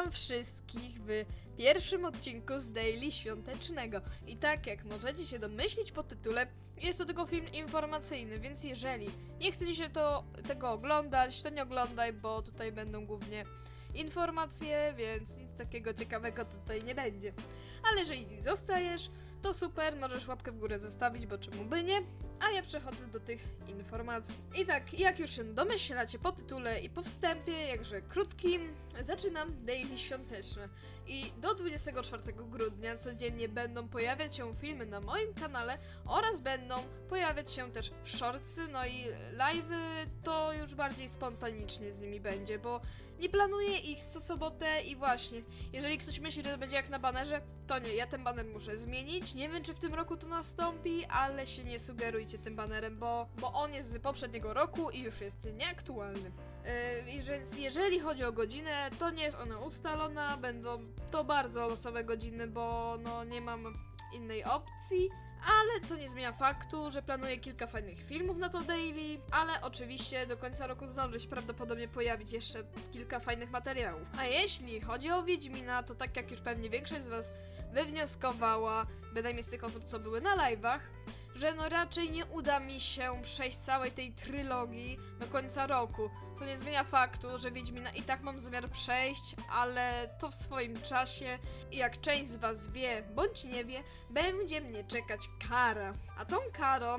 Witam wszystkich w pierwszym odcinku z Daily Świątecznego. I tak jak możecie się domyślić po tytule, jest to tylko film informacyjny, więc jeżeli nie chcecie się to, tego oglądać, to nie oglądaj, bo tutaj będą głównie informacje, więc nic takiego ciekawego tutaj nie będzie. Ale jeżeli zostajesz, to super, możesz łapkę w górę zostawić, bo czemu by nie? A ja przechodzę do tych informacji. I tak, jak już się domyślacie po tytule i po wstępie, jakże krótkim, zaczynam daily świąteczne. I do 24 grudnia codziennie będą pojawiać się filmy na moim kanale oraz będą pojawiać się też shortsy, no i live'y to już bardziej spontanicznie z nimi będzie, bo nie planuję ich co sobotę i właśnie, jeżeli ktoś myśli, że to będzie jak na banerze, to nie, ja ten baner muszę zmienić. Nie wiem, czy w tym roku to nastąpi, ale się nie sugerujcie tym banerem, bo, bo on jest z poprzedniego roku i już jest nieaktualny. Yy, więc jeżeli chodzi o godzinę, to nie jest ona ustalona, będą to bardzo losowe godziny, bo no nie mam innej opcji. Ale co nie zmienia faktu, że planuję kilka fajnych filmów na to daily, ale oczywiście do końca roku zdąży się prawdopodobnie pojawić jeszcze kilka fajnych materiałów. A jeśli chodzi o Wiedźmina, to tak jak już pewnie większość z Was wywnioskowała, bynajmniej z tych osób, co były na live'ach, że no raczej nie uda mi się przejść całej tej trylogii do końca roku, co nie zmienia faktu, że Wiedźmina i tak mam zamiar przejść, ale to w swoim czasie i jak część z was wie, bądź nie wie, będzie mnie czekać kara. A tą karą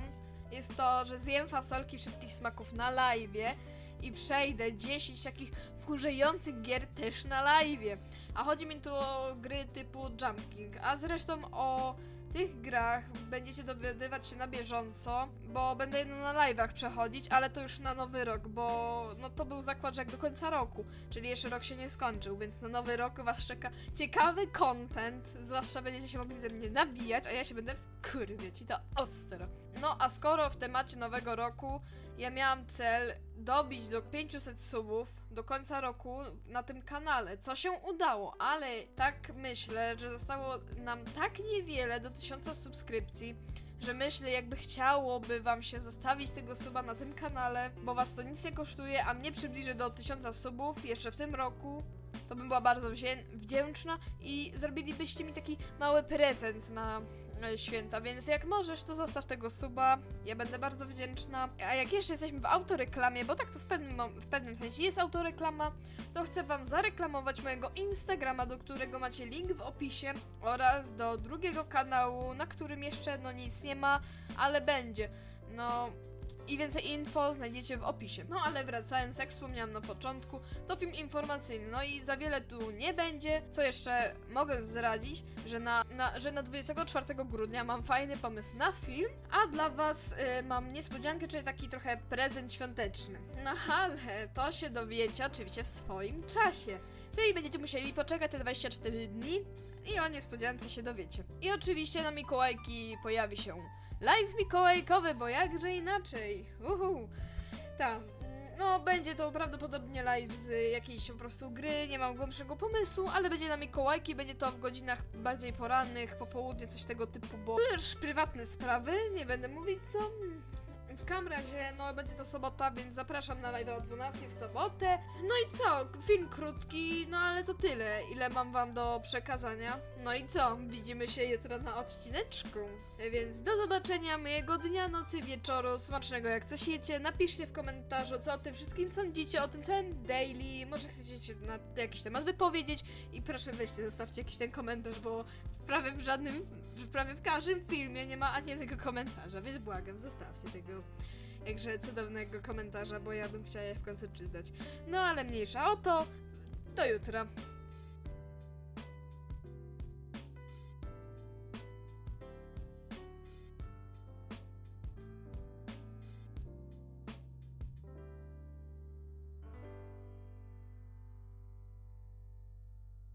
jest to, że zjem fasolki wszystkich smaków na live'ie i przejdę 10 takich wkurzających gier też na live'ie. A chodzi mi tu o gry typu Jumping, a zresztą o tych grach będziecie dowiadywać się na bieżąco, bo będę jedno na live'ach przechodzić, ale to już na nowy rok, bo no to był zakład, że jak do końca roku, czyli jeszcze rok się nie skończył, więc na nowy rok was czeka ciekawy content, zwłaszcza będziecie się mogli ze mnie nabijać, a ja się będę wkurwiać i to ostro. No a skoro w temacie nowego roku ja miałam cel dobić do 500 subów do końca roku na tym kanale, co się udało, ale tak myślę, że zostało nam tak niewiele do 1000 subskrypcji, że myślę, jakby chciałoby wam się zostawić tego suba na tym kanale, bo was to nic nie kosztuje, a mnie przybliży do 1000 subów jeszcze w tym roku, to bym była bardzo wdzięczna i zrobilibyście mi taki mały prezent na e, święta, więc jak możesz, to zostaw tego suba, ja będę bardzo wdzięczna. A jak jeszcze jesteśmy w autoreklamie, bo tak to w pewnym, w pewnym sensie jest autoreklama, to chcę wam zareklamować mojego Instagrama, do którego macie link w opisie oraz do drugiego kanału, na którym jeszcze no nic nie ma, ale będzie. No, i więcej info znajdziecie w opisie. No ale wracając, jak wspomniałam na początku, to film informacyjny. No i za wiele tu nie będzie. Co jeszcze mogę zdradzić, że na, na, że na 24 grudnia mam fajny pomysł na film, a dla was y, mam niespodziankę, czyli taki trochę prezent świąteczny. No ale to się dowiecie oczywiście w swoim czasie. Czyli będziecie musieli poczekać te 24 dni i o niespodziance się dowiecie. I oczywiście na Mikołajki pojawi się live mikołajkowy, bo jakże inaczej. Uhu. Tam. No, będzie to prawdopodobnie live z jakiejś po prostu gry, nie mam głębszego pomysłu, ale będzie na Mikołajki, będzie to w godzinach bardziej porannych, popołudnie, coś tego typu, bo to już prywatne sprawy, nie będę mówić co. W każdym razie, no będzie to sobota, więc zapraszam na live o 12 w sobotę. No i co? Film krótki, no ale to tyle, ile mam wam do przekazania. No i co? Widzimy się jutro na odcineczku. Więc do zobaczenia, miłego dnia, nocy, wieczoru, smacznego jak coś jecie. Napiszcie w komentarzu, co o tym wszystkim sądzicie, o tym całym daily. Może chcecie na jakiś temat wypowiedzieć i proszę weźcie, zostawcie jakiś ten komentarz, bo prawie w żadnym, prawie w każdym filmie nie ma ani jednego komentarza, więc błagam, zostawcie tego jakże cudownego komentarza, bo ja bym chciała je w końcu czytać. No ale mniejsza o to, do jutra.